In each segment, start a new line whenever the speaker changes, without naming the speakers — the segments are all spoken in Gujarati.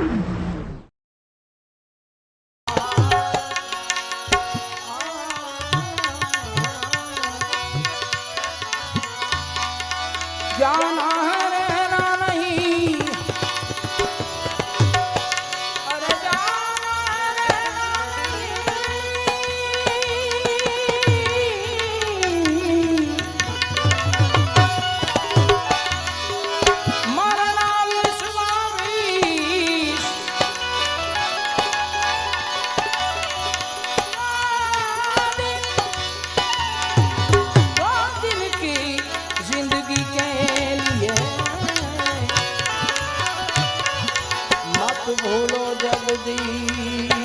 Mm-hmm. ભૂલો જગદી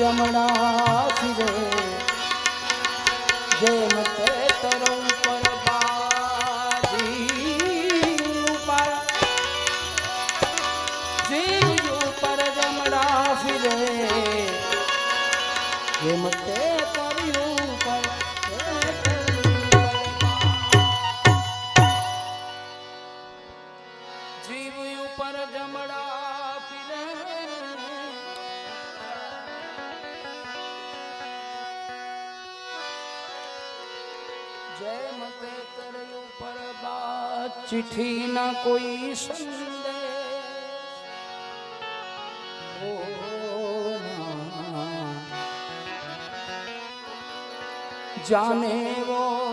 જમણા શિરે જેમ તે તરો પર બાજી ઉપર જીવ ઉપર જમણા શિરે જેમ તે ચિઠ્ઠી ના કોઈ જાને વો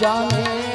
जाने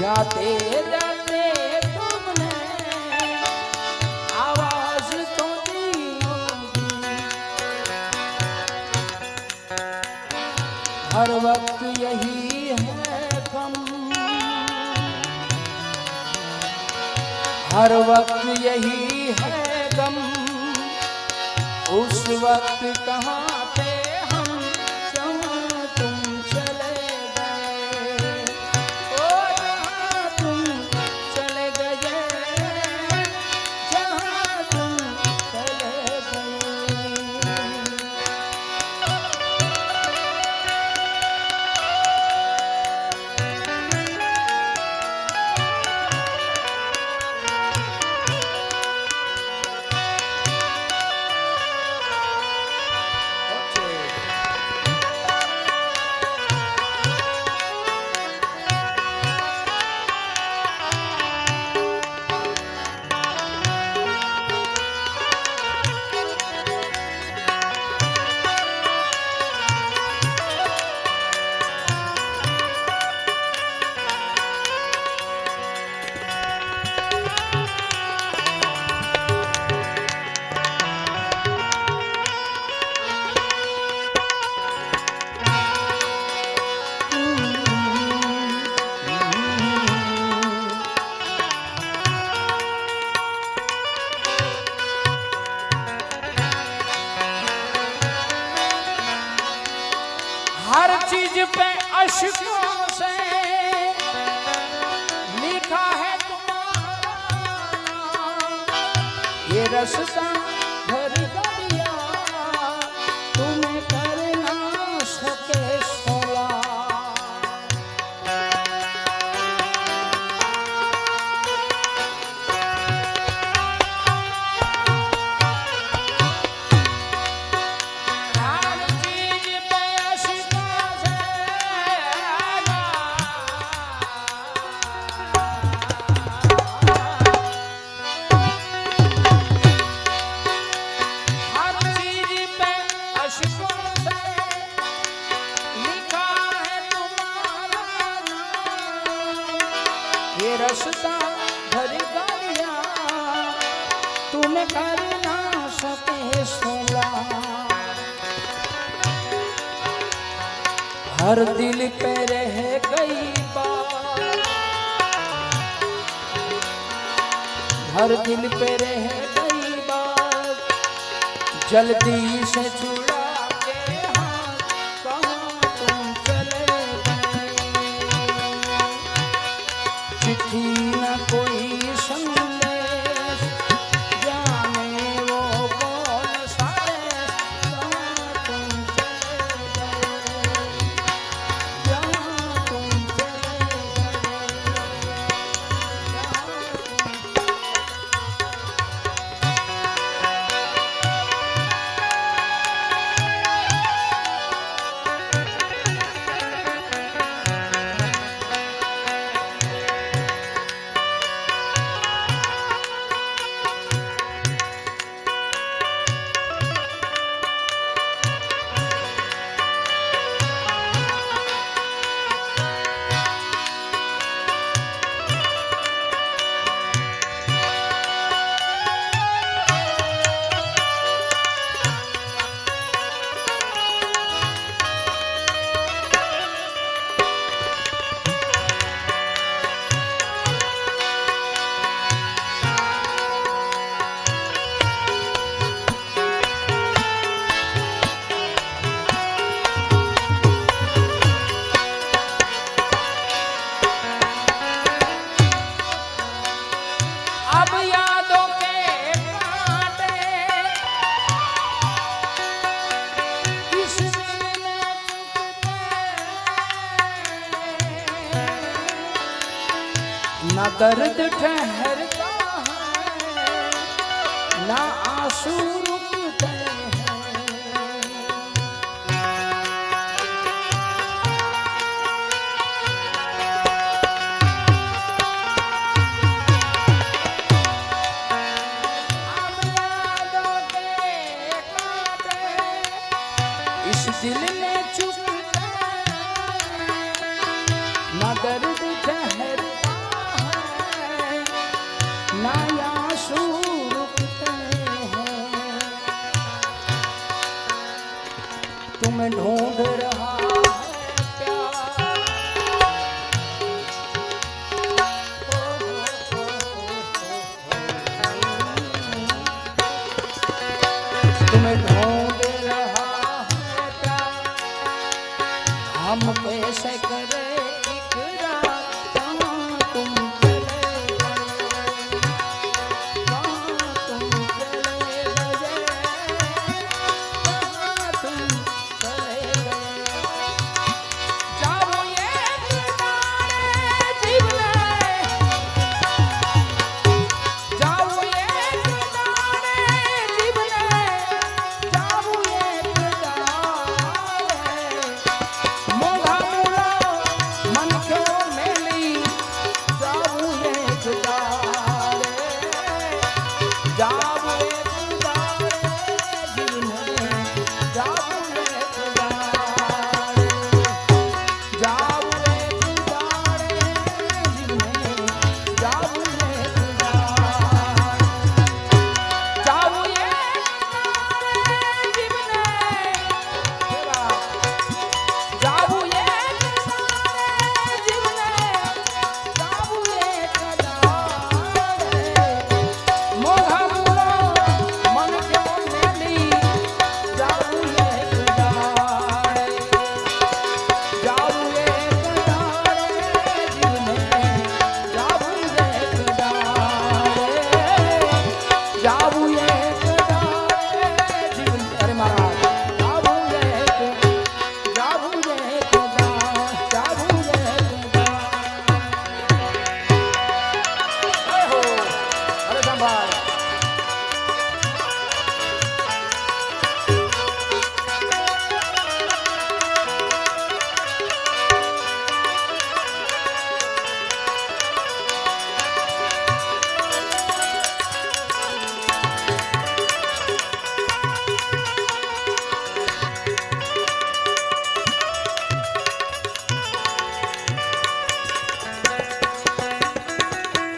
જાતે જાતે તમને આવાજ તો હર વખત યહી હમ હર વખત યહી હમ उस वक्त कहाँ पे हर दिल पे रह गई बात। हर दिल पे रह गई बात। जल्दी से जुड़ा चिट्ठी न कोई दर्द ठहरता है ना आंसू इस दिल में ઢોંઢરા